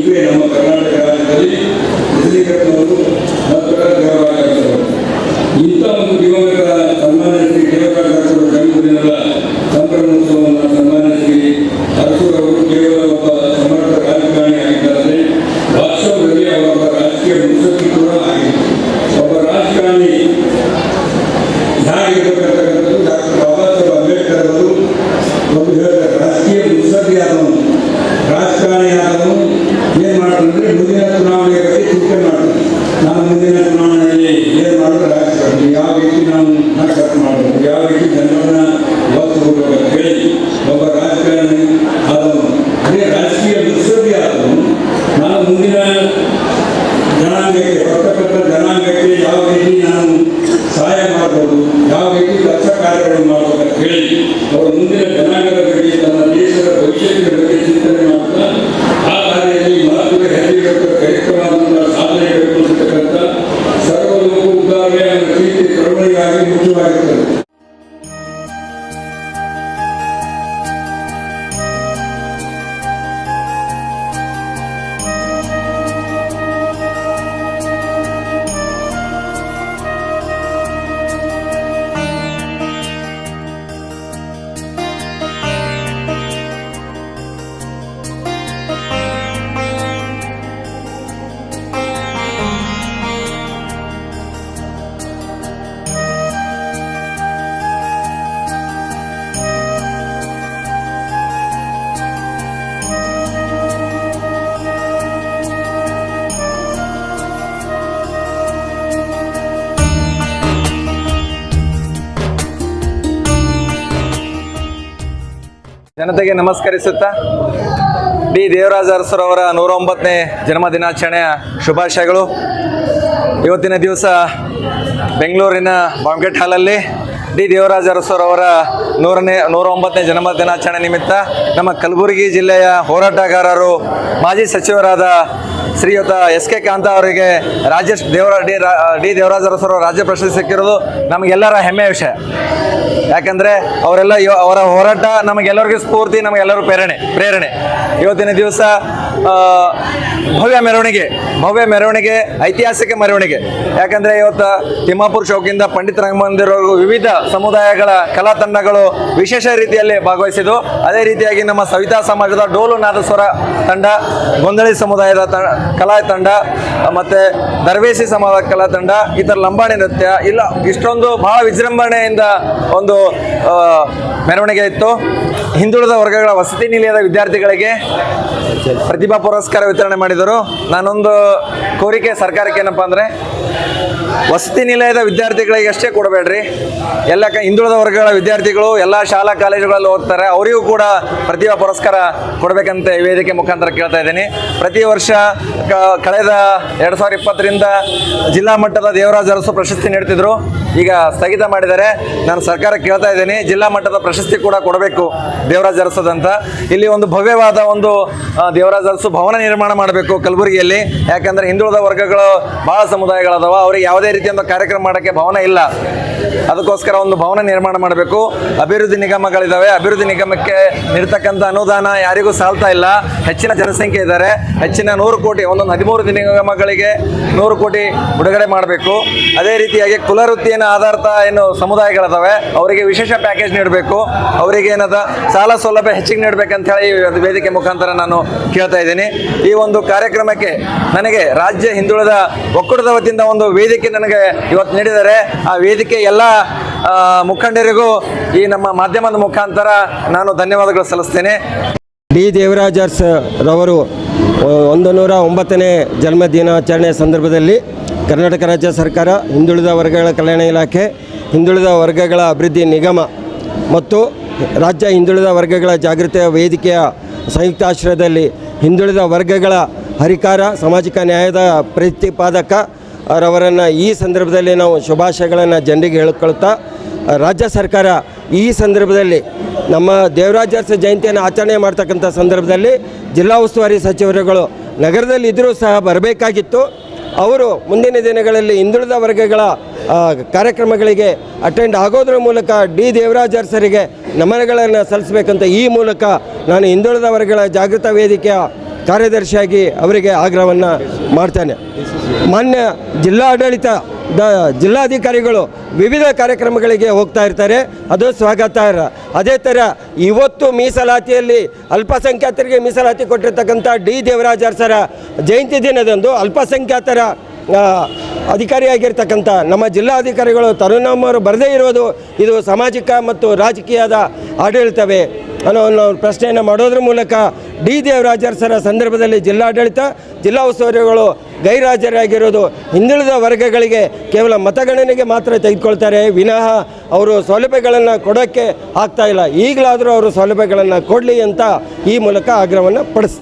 ಇವೇ ನಮ್ಮ ಕರ್ನಾಟಕ ರಾಜ್ಯದಲ್ಲಿ ನಂತರ ದೇವರಾಜರು ಇಂಥ ಒಂದು ದಿವಂಗತ ಸನ್ಮಾನ್ಯ ಶ್ರೀ ದೇವರಾಜರು ಜನ್ಮದಿನದ ಸಂಭ್ರಮೋತ್ಸವವನ್ನು ಸನ್ಮಾನಿಸಿ ಅರಸರವರು ಕೇವಲ ಒಬ್ಬ ಸಮರ್ಥ ರಾಜಕಾರಣಿ ಆಗಿದ್ದಾರೆ ವಾಸ್ತವದಲ್ಲಿ ಅವರ ರಾಜಕೀಯ ಕೂಡ ಆಗಿದೆ ರಾಜಕಾರಣಿ ಯಾವ ರೀತಿ ನಾವು ಜನತೆಗೆ ನಮಸ್ಕರಿಸುತ್ತಾ ಡಿ. ದೇವರಾಜ ಅರಸರವರ ನೂರ ಒಂಬತ್ತನೇ ಜನ್ಮ ದಿನಾಚರಣೆಯ ಶುಭಾಶಯಗಳು. ಇವತ್ತಿನ ದಿವಸ ಬೆಂಗಳೂರಿನ ಬಾಂಬೆಟ್ ಹಾಲಲ್ಲಿ ಡಿ. ದೇವರಾಜ ಅವರ ನೂರನೇ ನೂರ ಒಂಬತ್ತನೇ ಜನ್ಮ ದಿನಾಚರಣೆ ನಿಮಿತ್ತ ನಮ್ಮ ಕಲಬುರಗಿ ಜಿಲ್ಲೆಯ ಹೋರಾಟಗಾರರು, ಮಾಜಿ ಸಚಿವರಾದ ಶ್ರೀಯುತ ಎಸ್ ಕೆ ಕಾಂತ ಅವರಿಗೆ ರಾಜೇಶ್ ದೇವರ ಡಿ ಡಿ ದೇವರಾಜ ಅರಸರು ರಾಜ್ಯ ಪ್ರಶಸ್ತಿ ಸಿಕ್ಕಿರೋದು ನಮಗೆಲ್ಲರ ಹೆಮ್ಮೆಯ ವಿಷಯ. ಯಾಕಂದರೆ ಅವರೆಲ್ಲ ಅವರ ಹೋರಾಟ ನಮಗೆಲ್ಲರಿಗೂ ಸ್ಫೂರ್ತಿ ನಮಗೆಲ್ಲರೂ ಪ್ರೇರಣೆ ಪ್ರೇರಣೆ. ಇವತ್ತಿನ ದಿವಸ ಭವ್ಯ ಮೆರವಣಿಗೆ ಭವ್ಯ ಮೆರವಣಿಗೆ, ಐತಿಹಾಸಿಕ ಮೆರವಣಿಗೆ. ಯಾಕಂದ್ರೆ ಇವತ್ತು ತಿಮ್ಮಾಪುರ ಚೌಕಿಂದ ಪಂಡಿತ ರಂಗಮಂದಿರವರೆಗೂ ವಿವಿಧ ಸಮುದಾಯಗಳ ಕಲಾ ತಂಡಗಳು ವಿಶೇಷ ರೀತಿಯಲ್ಲಿ ಭಾಗವಹಿಸಿದ್ದು. ಅದೇ ರೀತಿಯಾಗಿ ನಮ್ಮ ಸವಿತಾ ಸಮಾಜದ ಡೋಲು ನಾದಸ್ವರ ತಂಡ, ಗೊಂದಳಿ ಸಮುದಾಯದ ಕಲಾ ತಂಡ, ಮತ್ತೆ ದರ್ವೇಸಿ ಸಮಾಜದ ಕಲಾ ತಂಡ ಈ ಥರ ಲಂಬಾಣಿ ನೃತ್ಯ, ಇಲ್ಲ, ಇಷ್ಟೊಂದು ಬಹಳ ವಿಜೃಂಭಣೆಯಿಂದ ಒಂದು ಮೆರವಣಿಗೆ ಇತ್ತು. ಹಿಂದುಳಿದ ವರ್ಗಗಳ ವಸತಿ ನಿಲಯದ ವಿದ್ಯಾರ್ಥಿಗಳಿಗೆ ಪ್ರತಿಭಾ ಪುರಸ್ಕಾರ ವಿತರಣೆ ಮಾಡಿದರು. ನಾನೊಂದು ಕೋರಿಕೆ ಸರ್ಕಾರಕ್ಕೆ ಏನಪ್ಪ ಅಂದರೆ, ವಸತಿ ನಿಲಯದ ವಿದ್ಯಾರ್ಥಿಗಳಿಗೆ ಅಷ್ಟೇ ಕೊಡಬೇಡ್ರಿ. ಎಲ್ಲ ಹಿಂದುಳಿದ ವರ್ಗಗಳ ವಿದ್ಯಾರ್ಥಿಗಳು ಎಲ್ಲ ಶಾಲಾ ಕಾಲೇಜುಗಳಲ್ಲಿ ಓದ್ತಾರೆ, ಅವರಿಗೂ ಕೂಡ ಪ್ರತಿಭಾ ಪುರಸ್ಕಾರ ಕೊಡಬೇಕಂತ ವೇದಿಕೆ ಮುಖಾಂತರ ಕೇಳ್ತಾ ಇದ್ದೀನಿ. ಪ್ರತಿ ವರ್ಷ ಕಳೆದ ಎರಡು ಸಾವಿರದ ಇಪ್ಪತ್ತರಿಂದ ಜಿಲ್ಲಾ ಮಟ್ಟದ ದೇವರಾಜ ಅರಸು ಪ್ರಶಸ್ತಿ ನೀಡ್ತಿದ್ರು. ಈಗ ಸ್ಥಗಿತ ಮಾಡಿದ್ದಾರೆ. ನಾನು ಸರ್ಕಾರ ಕೇಳ್ತಾ ಇದ್ದೀನಿ, ಜಿಲ್ಲಾ ಮಟ್ಟದ ಪ್ರಶಸ್ತಿ ಕೂಡ ಕೊಡಬೇಕು ದೇವರಾಜ ಅರಸದಂತ ಇಲ್ಲಿ ಒಂದು ಭವ್ಯವಾದ ಒಂದು ದೇವರಾಜ ಅರಸು ಭವನ ನಿರ್ಮಾಣ ಮಾಡಬೇಕು ಕಲಬುರಗಿಯಲ್ಲಿ. ಯಾಕಂದ್ರೆ ಹಿಂದುಳಿದ ವರ್ಗಗಳು ಭಾಳ ಸಮುದಾಯಗಳದಾವ, ಅವ್ರಿಗೆ ಯಾವುದೇ ರೀತಿಯ ಕಾರ್ಯಕ್ರಮ ಮಾಡೋಕ್ಕೆ ಭವನ ಇಲ್ಲ. ಅದಕ್ಕೋಸ್ಕರ ಒಂದು ಭವನ ನಿರ್ಮಾಣ ಮಾಡಬೇಕು. ಅಭಿವೃದ್ಧಿ ನಿಗಮಗಳಿದ್ದಾವೆ ಅಭಿವೃದ್ಧಿ ನಿಗಮಕ್ಕೆ ನೀಡ್ತಕ್ಕಂಥ ಅನುದಾನ ಯಾರಿಗೂ ಸಾಲ್ತಾ ಇಲ್ಲ. ಹೆಚ್ಚಿನ ಜನಸಂಖ್ಯೆ ಇದ್ದಾರೆ. ಹೆಚ್ಚಿನ ನೂರು ಕೋಟಿ, ಒಂದೊಂದು ಹದಿಮೂರು ನಿಗಮಗಳಿಗೆ ನೂರು ಕೋಟಿ ಬಿಡುಗಡೆ ಮಾಡಬೇಕು. ಅದೇ ರೀತಿಯಾಗಿ ಕುಲವೃತ್ತಿಯನ್ನು ಆಧಾರಿತ ಏನು ಸಮುದಾಯಗಳಿದಾವೆ, ಅವರಿಗೆ ವಿಶೇಷ ಪ್ಯಾಕೇಜ್ ನೀಡಬೇಕು. ಅವರಿಗೆ ಏನದ, ಸಾಲ ಸೌಲಭ್ಯ ಹೆಚ್ಚಿಗೆ ನೀಡಬೇಕಂತ ಹೇಳಿ ಈ ವೇದಿಕೆ ಮುಖಾಂತರ ನಾನು ಕೇಳ್ತಾ ಇದ್ದೀನಿ. ಈ ಒಂದು ಕಾರ್ಯಕ್ರಮಕ್ಕೆ ನನಗೆ ರಾಜ್ಯ ಹಿಂದುಳಿದ ಒಕ್ಕೂಟದ ವತಿಯಿಂದ ಒಂದು ವೇದಿಕೆ ನನಗೆ ಇವತ್ತು ನೀಡಿದ್ದಾರೆ. ಆ ವೇದಿಕೆ ಎಲ್ಲ ಮುಖಂಡರಿಗೂ ಈ ನಮ್ಮ ಮಾಧ್ಯಮದ ಮುಖಾಂತರ ನಾನು ಧನ್ಯವಾದಗಳು ಸಲ್ಲಿಸ್ತೇನೆ. ಡಿ ದೇವರಾಜರ್ಸ್ ರವರು ಒಂದು ನೂರ ಒಂಬತ್ತನೇ ಜನ್ಮ ದಿನಾಚರಣೆ ಸಂದರ್ಭದಲ್ಲಿ ಕರ್ನಾಟಕ ರಾಜ್ಯ ಸರ್ಕಾರ, ಹಿಂದುಳಿದ ವರ್ಗಗಳ ಕಲ್ಯಾಣ ಇಲಾಖೆ, ಹಿಂದುಳಿದ ವರ್ಗಗಳ ಅಭಿವೃದ್ಧಿ ನಿಗಮ ಮತ್ತು ರಾಜ್ಯ ಹಿಂದುಳಿದ ವರ್ಗಗಳ ಜಾಗೃತಿಯ ವೇದಿಕೆಯ ಸಂಯುಕ್ತ ಆಶ್ರಯದಲ್ಲಿ ಹಿಂದುಳಿದ ವರ್ಗಗಳ ಹರಿಕಾರ, ಸಾಮಾಜಿಕ ನ್ಯಾಯದ ಪ್ರತಿಪಾದಕ ರವರನ್ನು ಈ ಸಂದರ್ಭದಲ್ಲಿ ನಾವು ಶುಭಾಶಯಗಳನ್ನು ಜನರಿಗೆ ಹೇಳಿಕೊಳ್ತಾ, ರಾಜ್ಯ ಸರ್ಕಾರ ಈ ಸಂದರ್ಭದಲ್ಲಿ ನಮ್ಮ ದೇವರಾಜರ್ಸ ಜಯಂತಿಯನ್ನು ಆಚರಣೆ ಮಾಡ್ತಕ್ಕಂಥ ಸಂದರ್ಭದಲ್ಲಿ ಜಿಲ್ಲಾ ಉಸ್ತುವಾರಿ ಸಚಿವರುಗಳು ನಗರದಲ್ಲಿ ಇದ್ದರೂ ಸಹ ಬರಬೇಕಾಗಿತ್ತು. ಅವರು ಮುಂದಿನ ದಿನಗಳಲ್ಲಿ ಹಿಂದುಳಿದ ವರ್ಗಗಳ ಕಾರ್ಯಕ್ರಮಗಳಿಗೆ ಅಟೆಂಡ್ ಆಗೋದ್ರ ಮೂಲಕ ಡಿ ದೇವರಾಜ್ ಅರಸರಿಗೆ ನಮನಗಳನ್ನು ಸಲ್ಲಿಸಬೇಕಂತ ಈ ಮೂಲಕ ನಾನು ಹಿಂದುಳಿದ ವರ್ಗಗಳ ಜಾಗೃತ ವೇದಿಕೆಯ ಕಾರ್ಯದರ್ಶಿಯಾಗಿ ಅವರಿಗೆ ಆಗ್ರಹವನ್ನು ಮಾಡ್ತೇನೆ. ಮಾನ್ಯ ದ ಜಿಲ್ಲಾಧಿಕಾರಿಗಳು ವಿವಿಧ ಕಾರ್ಯಕ್ರಮಗಳಿಗೆ ಹೋಗ್ತಾ ಇರ್ತಾರೆ. ಅದು ಸ್ವಾಗತಾರ್ಹ. ಅದೇ ಥರ ಇವತ್ತು ಮೀಸಲಾತಿಯಲ್ಲಿ ಅಲ್ಪಸಂಖ್ಯಾತರಿಗೆ ಮೀಸಲಾತಿ ಕೊಟ್ಟಿರ್ತಕ್ಕಂಥ ಡಿ ದೇವರಾಜ್ ಅರಸರ ಜಯಂತಿ ದಿನದಂದು ಅಲ್ಪಸಂಖ್ಯಾತರ ಅಧಿಕಾರಿಯಾಗಿರ್ತಕ್ಕಂಥ ನಮ್ಮ ಜಿಲ್ಲಾಧಿಕಾರಿಗಳು ತರುಣಮ್ಮರು ಬರದೇ ಇರೋದು ಇದು ಸಾಮಾಜಿಕ ಮತ್ತು ರಾಜಕೀಯದ ಆಡಳಿತವೇ ಅನ್ನೋ ಪ್ರಶ್ನೆಯನ್ನು ಮಾಡೋದ್ರ ಮೂಲಕ ಡಿ ದೇವರಾಜರ್ ಸರ ಸಂದರ್ಭದಲ್ಲಿ ಜಿಲ್ಲಾಡಳಿತ, ಜಿಲ್ಲಾ ಉಸ್ತುವಾರಿಗಳು ಗೈರಾಜರಾಗಿರೋದು ಹಿಂದುಳಿದ ವರ್ಗಗಳಿಗೆ ಕೇವಲ ಮತಗಣನೆಗೆ ಮಾತ್ರ ತೆಗೆದುಕೊಳ್ತಾರೆ. ವಿನಃ ಅವರು ಸೌಲಭ್ಯಗಳನ್ನು ಕೊಡೋಕ್ಕೆ ಆಗ್ತಾ ಇಲ್ಲ. ಈಗಲಾದರೂ ಅವರು ಸೌಲಭ್ಯಗಳನ್ನು ಕೊಡಲಿ ಅಂತ ಈ ಮೂಲಕ ಆಗ್ರಹವನ್ನು ಪಡಿಸ್